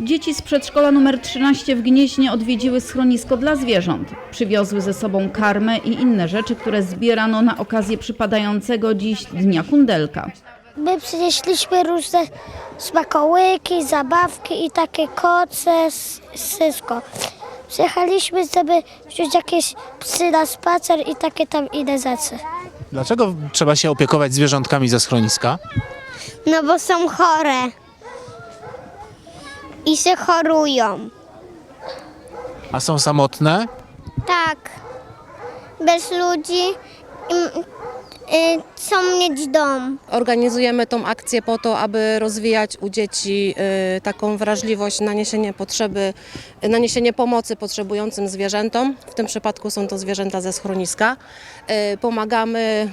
Dzieci z przedszkola numer 13 w Gnieźnie odwiedziły schronisko dla zwierząt. Przywiozły ze sobą karmę i inne rzeczy, które zbierano na okazję przypadającego dziś Dnia Kundelka. My przynieśliśmy różne smakołyki, zabawki i takie koce, wszystko. Przyjechaliśmy, żeby wziąć jakieś psy na spacer i takie tam inne rzeczy. Dlaczego trzeba się opiekować zwierzątkami ze schroniska? No bo są chore. I się chorują. A są samotne? Tak. Bez ludzi chcą mieć dom. Organizujemy tą akcję po to, aby rozwijać u dzieci y, taką wrażliwość na niesienie potrzeby, na niesienie pomocy potrzebującym zwierzętom. W tym przypadku są to zwierzęta ze schroniska. Y, Pomagamy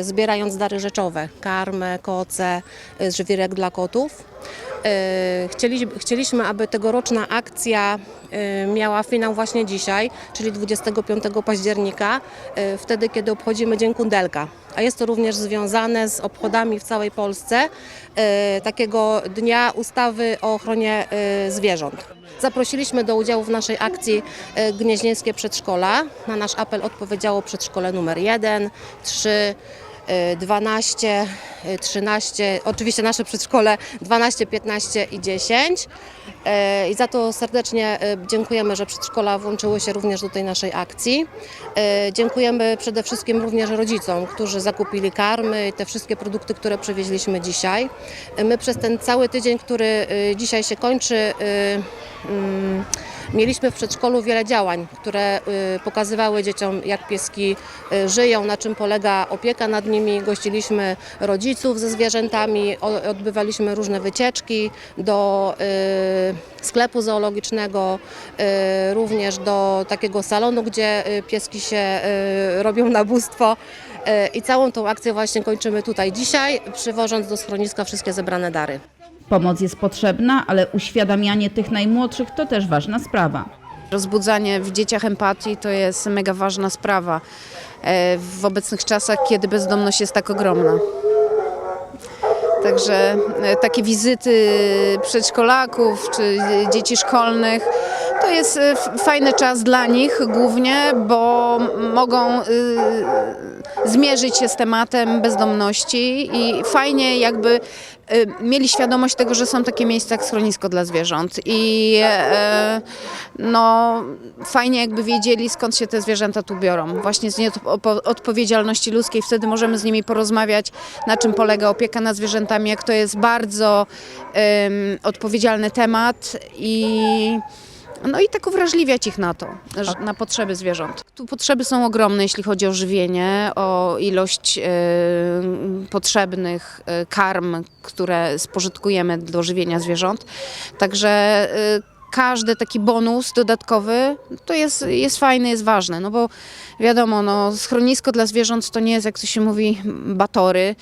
y, zbierając dary rzeczowe, karmę, koce, y, żwirek dla kotów. Y, Chcieliśmy, chcieliśmy, aby tegoroczna akcja y, miała finał właśnie dzisiaj, czyli 25 października, y, wtedy kiedy obchodzimy Dzień Kundelka. A jest to również związane z obchodami w całej Polsce y, takiego dnia ustawy o ochronie y, zwierząt. Zaprosiliśmy do udziału w naszej akcji y, Gnieźnieńskie Przedszkola. Na nasz apel odpowiedziało przedszkole numer 1, 3, y, 12, y, 13, oczywiście nasze przedszkole 12, 15 i 10. E, I za to serdecznie e, dziękujemy, że przedszkola włączyły się również do tej naszej akcji. E, Dziękujemy przede wszystkim również rodzicom, którzy zakupili karmy i te wszystkie produkty, które przywieźliśmy dzisiaj. My przez ten cały tydzień, który dzisiaj się kończy, mm, Mieliśmy w przedszkolu wiele działań, które y, pokazywały dzieciom, jak pieski y, żyją, na czym polega opieka nad nimi. Gościliśmy rodziców ze zwierzętami, odbywaliśmy różne wycieczki do y, sklepu zoologicznego, również do takiego salonu, gdzie pieski się robią na bóstwo. I całą tą akcję właśnie kończymy tutaj dzisiaj, przywożąc do schroniska wszystkie zebrane dary. Pomoc jest potrzebna, ale uświadamianie tych najmłodszych to też ważna sprawa. Rozbudzanie w dzieciach empatii to jest mega ważna sprawa e, w obecnych czasach, kiedy bezdomność jest tak ogromna. Także e, takie wizyty przedszkolaków czy dzieci szkolnych to jest f- fajny czas dla nich głównie, bo mogą y, zmierzyć się z tematem bezdomności i fajnie jakby y, mieli świadomość tego, że są takie miejsca jak schronisko dla zwierząt. I e, no fajnie jakby wiedzieli skąd się te zwierzęta tu biorą. Właśnie z odpowiedzialności ludzkiej. Wtedy możemy z nimi porozmawiać na czym polega opieka nad zwierzętami, jak to jest bardzo em, odpowiedzialny temat. I no i tak uwrażliwiać ich na to, na potrzeby zwierząt. Tu potrzeby są ogromne, jeśli chodzi o żywienie, o ilość e, potrzebnych e, karm, które spożytkujemy do żywienia zwierząt. Także e, każdy taki bonus dodatkowy to jest, jest fajny, jest ważny, no bo wiadomo, no, schronisko dla zwierząt to nie jest, jak to się mówi, batory.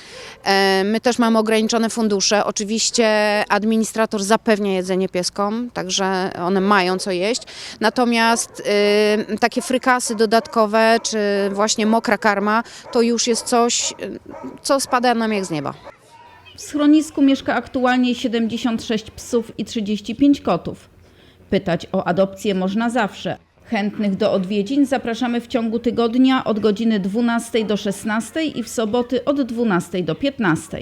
E, My też mamy ograniczone fundusze. Oczywiście administrator zapewnia jedzenie pieskom, także one mają co jeść. Natomiast y, takie frykasy dodatkowe, czy właśnie mokra karma, to już jest coś, co spada nam jak z nieba. W schronisku mieszka aktualnie 76 psów i 35 kotów. Pytać o adopcję można zawsze. Chętnych do odwiedzin zapraszamy w ciągu tygodnia od godziny 12 do 16 i w soboty od 12 do 15.